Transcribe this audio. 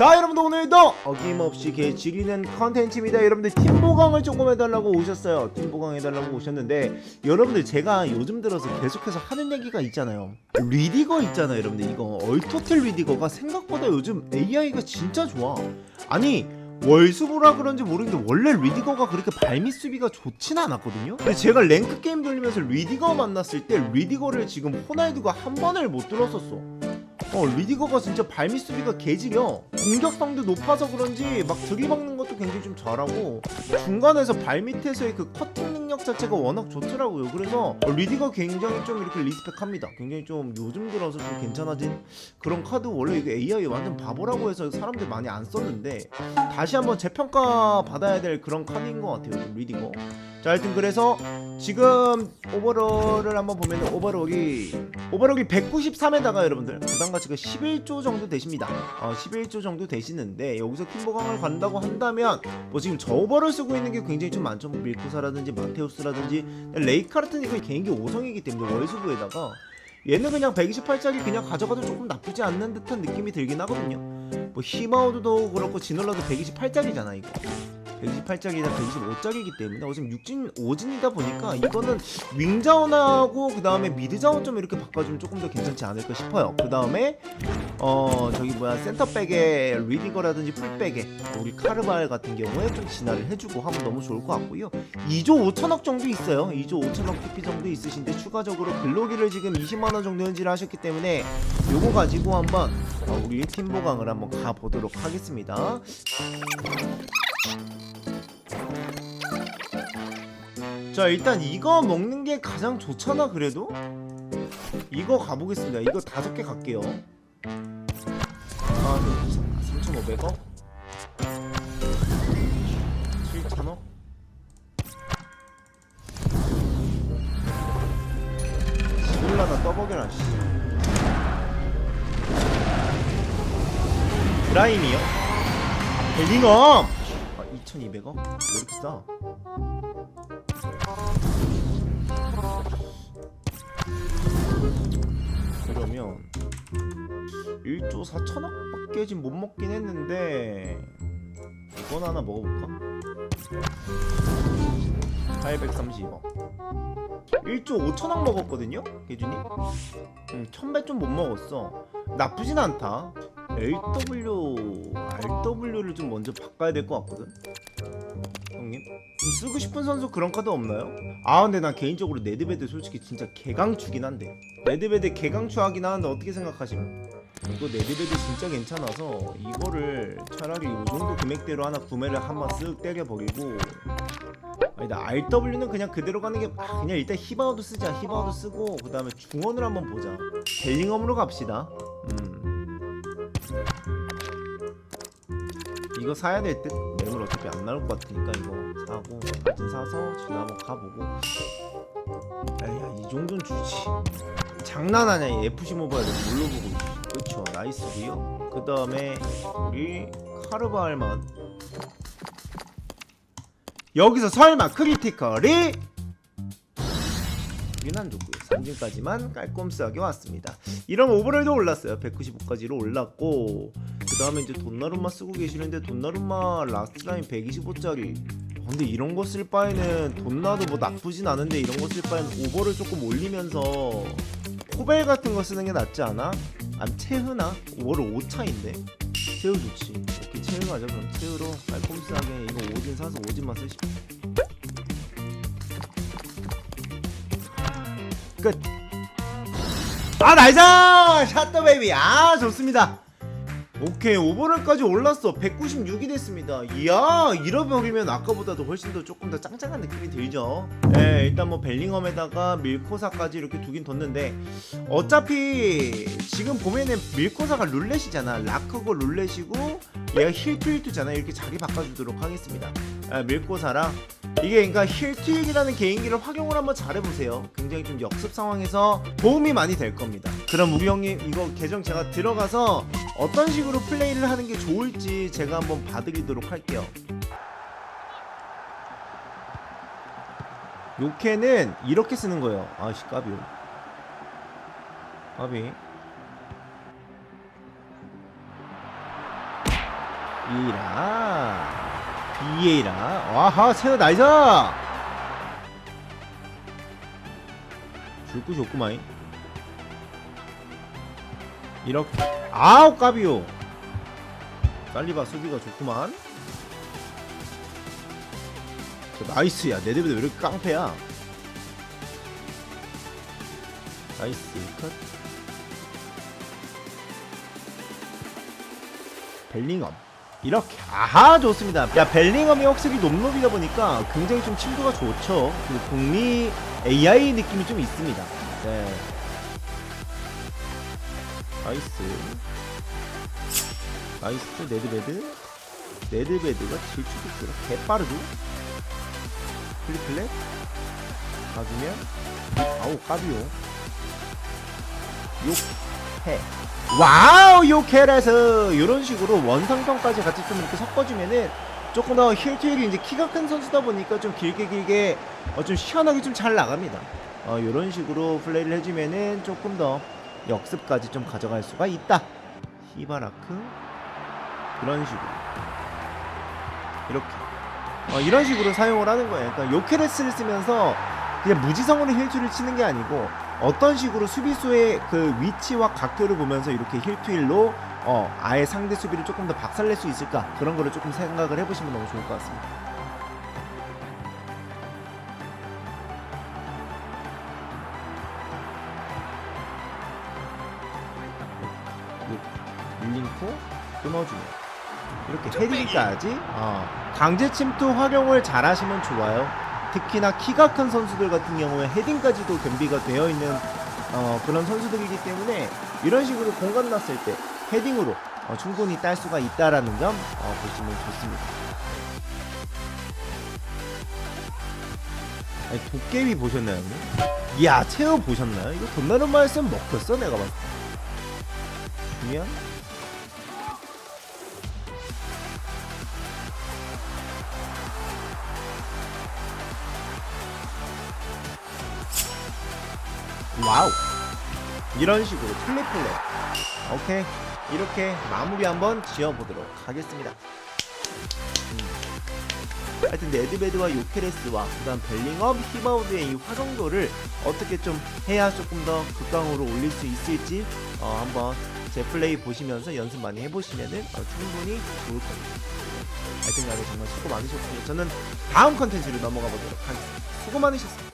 자 여러분들 오늘도 어김없이 개 지리는 컨텐츠입니다. 여러분들 팀 보강을 조금 해달라고 오셨어요. 팀 보강 해달라고 오셨는데 여러분들 제가 요즘 들어서 계속해서 하는 얘기가 있잖아요. 리디거 있잖아요 여러분들. 이거 얼토틀 리디거가 생각보다 요즘 AI가 진짜 좋아. 아니 월수보라 그런지 모르겠는데 원래 리디거가 그렇게 발밑 수비가 좋진 않았거든요? 근데 제가 랭크 게임 돌리면서 리디거 만났을 때 리디거를 지금 호날두가 한 번을 못 들었었어 어 리디거가 진짜 발밑 수비가 개지려. 공격성도 높아서 그런지 막 들이박는 것도 굉장히 좀 잘하고. 중간에서 발밑에서의 그 커팅 능력 자체가 워낙 좋더라고요. 그래서 어, 리디거 굉장히 좀 이렇게 리스펙합니다. 굉장히 좀 요즘 들어서 좀 괜찮아진 그런 카드. 원래 이거 AI 완전 바보라고 해서 사람들 많이 안 썼는데 다시 한번 재평가 받아야 될 그런 카드인 것 같아요 좀 리디거 자 하여튼 그래서 지금 오버롤을 한번 보면 오버롤이 오버롤이 193에다가 여러분들 부담 가치가 11조 정도 되십니다. 어, 11조 정도 되시는데 여기서 팀보강을 간다고 한다면 뭐 지금 저 오버를 쓰고 있는 게 굉장히 좀 많죠. 뭐 밀코사라든지 마테우스라든지 레이카르트는 이거 개인기 5성이기 때문에 월수부에다가 얘는 그냥 128짜리 그냥 가져가도 조금 나쁘지 않는 듯한 느낌이 들긴 하거든요. 뭐 히마우드도 그렇고 지놀라도 128짜리잖아 이거. 128짜리나 125짜리이기 때문에 어차피 육진 5진이다 보니까 이거는 윙자원하고 그 다음에 미드자원 좀 이렇게 바꿔주면 조금 더 괜찮지 않을까 싶어요. 그 다음에 어 저기 뭐야 센터백에 리디거라든지 풀백에 우리 카르발 같은 경우에 좀 진화를 해주고 하면 너무 좋을 것 같고요. 2조 5천억 정도 있어요. 2조 5천억 TP 정도 있으신데 추가적으로 글로기를 지금 20만 원 정도 현질을 하셨기 때문에 요거 가지고 한번 어, 우리 팀 보강을 한번 가보도록 하겠습니다. 자 일단 이거 먹는 게 가장 좋잖아 그래도? 이거 가보겠습니다. 이거 다섯 개 갈게요. 아 3,500원? 7,000원? 지글라나 떠먹여라 씨. 드라임이요? 벨링엄 아 2,200원? 왜 이렇게 싸? 그러면 1조 4천억밖에 지금 못 먹긴 했는데 이건 하나 먹어볼까? 832원 1조 5천억 먹었거든요? 계준이? 음, 1000배 좀 못 먹었어 나쁘진 않다 LW, RW를 좀 먼저 바꿔야 될 것 같거든? 형님? 좀 쓰고 싶은 선수 그런 카드 없나요? 아 근데 난 개인적으로 네드베드 솔직히 진짜 개강추긴 한데. 네드베드 개강추 하긴 하는데 어떻게 생각하시면? 이거 네드베드 진짜 괜찮아서 이거를 차라리 이 정도 금액대로 하나 구매를 한번 쓱 때려버리고. 아니다 RW는 그냥 그대로 가는 게 아, 그냥 일단 히바우드 쓰자. 히바우드 쓰고 그 다음에 중원을 한번 보자. 벨링엄으로 갑시다. 음 이거 사야 될 듯? 매물 어차피 안 나올 것 같으니까 이거 사고 사진 사서 지나 한번 가보고. 에야 이 정도는 주지. 장난하냐 이 FC 모바일을 뭘로 보고 있지? 그쵸 나이스고요 그 다음에 우리 카르바알만. 여기서 설마 크리티컬이 여긴 안 좋고요. 3진까지만 깔끔스하게 왔습니다. 이런 오버롤도 올랐어요. 195까지로 올랐고. 그 다음에 이제 돈나룸마 쓰고 계시는데 돈나룸마 라스트 라인 125짜리 근데 이런 거 쓸 바에는 돈나도 뭐 나쁘진 않은데 이런 거 쓸 바에는 오버를 조금 올리면서 코벨 같은 거 쓰는 게 낫지 않아? 아니 체흐나? 오버를 5차인데 체흐 좋지 오케이 체흐 가자 그럼 체흐로 깔끔스하게 이거 오진 사서 오진만 쓰십시오 끝. 아 나이스! 샷더 베이비. 아 좋습니다. 오케이 오버롤까지 올랐어. 196이 됐습니다. 이야 잃어버리면 아까보다도 훨씬 더 조금 더 짱짱한 느낌이 들죠? 네 일단 뭐 벨링엄에다가 밀코사까지 이렇게 두긴 뒀는데 어차피 지금 보면은 밀코사가 룰렛이잖아. 라크고 룰렛이고 얘가 힐투힐투잖아. 이렇게 자기 바꿔주도록 하겠습니다. 아, 밀코사랑. 이게 그러니까 힐트익이라는 개인기를 활용을 한번 잘해보세요. 굉장히 좀 역습 상황에서 도움이 많이 될 겁니다. 그럼 우리 형님 이거 계정 제가 들어가서 어떤 식으로 플레이를 하는 게 좋을지 제가 한번 봐드리도록 할게요. 요캐는 이렇게 쓰는 거예요. 아씨 까비. 까비. 이라 비에이라 와하 세어 나이스 줄구 좋구마이 이렇게. 아우 까비오 살리바 수비가 좋구만. 저 나이스야. 내 대비도 왜 이렇게 깡패야? 나이스 컷. 벨링엄. 이렇게. 아하 좋습니다. 야 벨링엄이 확실히 높낮이다 보니까 굉장히 좀 침도가 좋죠. 그리고 공리 AI 느낌이 좀 있습니다. 네 나이스. 나이스 네드베드. 네드베드가 질주도 개빠르고. 플리플렛. 가주면. 아우 까비오 욕해 와우 요케레스 이런 식으로 원상성까지 같이 좀 이렇게 섞어주면은 조금 더 힐트힐이 이제 키가 큰 선수다 보니까 좀 길게 길게 어, 좀 시원하게 좀 잘 나갑니다. 어, 이런 식으로 플레이를 해주면은 조금 더 역습까지 좀 가져갈 수가 있다. 히바라크 이런 식으로 이렇게 어, 이런 식으로 사용을 하는 거예요. 그러니까 요케레스를 쓰면서 그냥 무지성으로 힐트를 치는 게 아니고 어떤 식으로 수비수의 그 위치와 각도를 보면서 이렇게 힐투힐로 어 아예 상대 수비를 조금 더 박살낼 수 있을까 그런 거를 조금 생각을 해보시면 너무 좋을 것 같습니다. 밀링코 끊어주면 이렇게 헤딩까지 어, 강제 침투 활용을 잘 하시면 좋아요. 특히나 키가 큰 선수들 같은 경우에 헤딩까지도 겸비가 되어 있는 어, 그런 선수들이기 때문에 이런 식으로 공간 났을 때 헤딩으로 어, 충분히 딸 수가 있다라는 점 어, 보시면 좋습니다. 아니, 도깨비 보셨나요? 이야 체어 보셨나요? 이거 돈 나는 말씀 먹혔어 내가 봤을 때. 그냥 와우. 이런 식으로 플랫플랫 오케이. 이렇게 마무리 한번 지어보도록 하겠습니다. 음. 하여튼 네드베드와 요케레스와 그 다음 벨링엄, 히바우드의 이 화정도를 어떻게 좀 해야 조금 더 극강으로 올릴 수 있을지 어, 한번 제 플레이 보시면서 연습 많이 해보시면은 어, 충분히 좋을 겁니다. 하여튼 간에 정말 수고 많으셨고요. 저는 다음 컨텐츠로 넘어가 보도록 하겠습니다. 수고 많으셨습니다